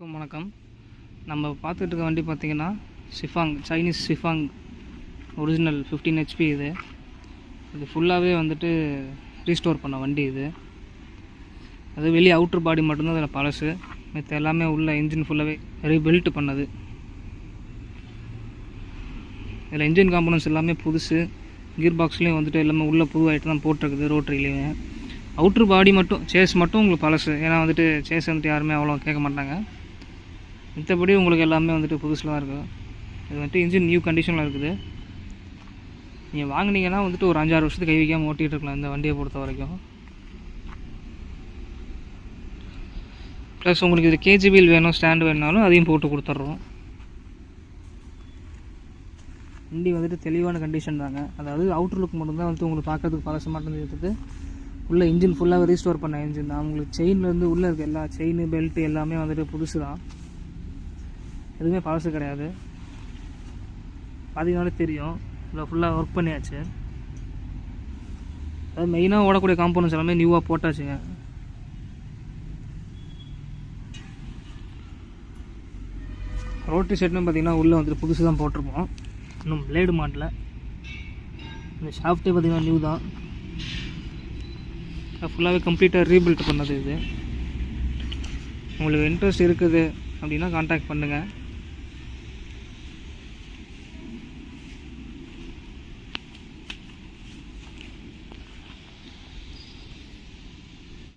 வணக்கம், வணக்கம். நம்ம பார்த்துட்டு இருக்க வண்டி பார்த்தீங்கன்னா Sifang Chinese Sifang original fifteen HP இது. இது ஃபுல்லாகவே வந்துட்டு ரீஸ்டோர் பண்ண வண்டி இது. அது வெளியே அவுட்ரு பாடி மட்டும்தான் அதில் பழசு. மற்ற எல்லாமே உள்ள இன்ஜின் ஃபுல்லாகவே ரீபில்ட் பண்ணது. இதில் இன்ஜின் காம்பனன்ஸ் எல்லாமே புதுசு. கியர் பாக்ஸ்லேயும் வந்துட்டு எல்லாமே உள்ள புது தான் போட்டிருக்குது ரோட்டரிலையும் அவுட்ரு பாடி மட்டும் சேஸ் மட்டும் உங்களுக்கு பழசு. ஏன்னா வந்துட்டு சேஸ் வந்துட்டு யாருமே அவ்வளோ கேட்க மாட்டாங்க. மற்றபடி உங்களுக்கு எல்லாமே வந்துட்டு புதுசில் தான் இருக்கும் இது வந்துட்டு இன்ஜின் நியூ கண்டிஷனில் இருக்குது. நீங்கள் வாங்கினீங்கன்னா வந்துட்டு ஒரு அஞ்சாறு வருஷத்துக்கு கை வைக்காமல் ஓட்டிகிட்டு இருக்கலாம் இந்த வண்டியை பொறுத்த வரைக்கும். ப்ளஸ் உங்களுக்கு இது கேஜி வேணும் ஸ்டாண்டு வேணுனாலும் அதையும் போட்டு கொடுத்துட்றோம் வண்டி வந்துட்டு தெளிவான கண்டிஷன் தாங்க. அதாவது அவுட்டர் லுக் மட்டும்தான் வந்துட்டு உங்களுக்கு பார்க்கறதுக்கு பழசு மட்டும் இருக்குது உள்ளே இன்ஜின் ஃபுல்லாக ரீஸ்டோர் பண்ண இன்ஜின் தான். உங்களுக்கு செயின்லேருந்து உள்ளே இருக்க எல்லா செயின் பெல்ட் எல்லாமே வந்துட்டு புதுசு தான் எதுவுமே பழசு கிடையாது. பார்த்தீங்கனாலே தெரியும். இதில் ஃபுல்லாக ஒர்க் பண்ணியாச்சு. அது மெயினாக ஓடக்கூடிய காம்பவுண்ட்ஸ் எல்லாமே நியூவாக போட்டாச்சுங்க. ரோட்டரி செட்னு பார்த்தீங்கன்னா உள்ளே வந்துட்டு புதுசு தான் போட்டிருப்போம். இன்னும் பிளேடு மாட்டல. இந்த ஷாஃப்ட்டே பார்த்தீங்கன்னா நியூ தான். ஃபுல்லாகவே கம்ப்ளீட்டாக ரீபில்ட் பண்ணது இது. உங்களுக்கு இன்ட்ரெஸ்ட் இருக்குது அப்படின்னா காண்டாக்ட் பண்ணுங்கள்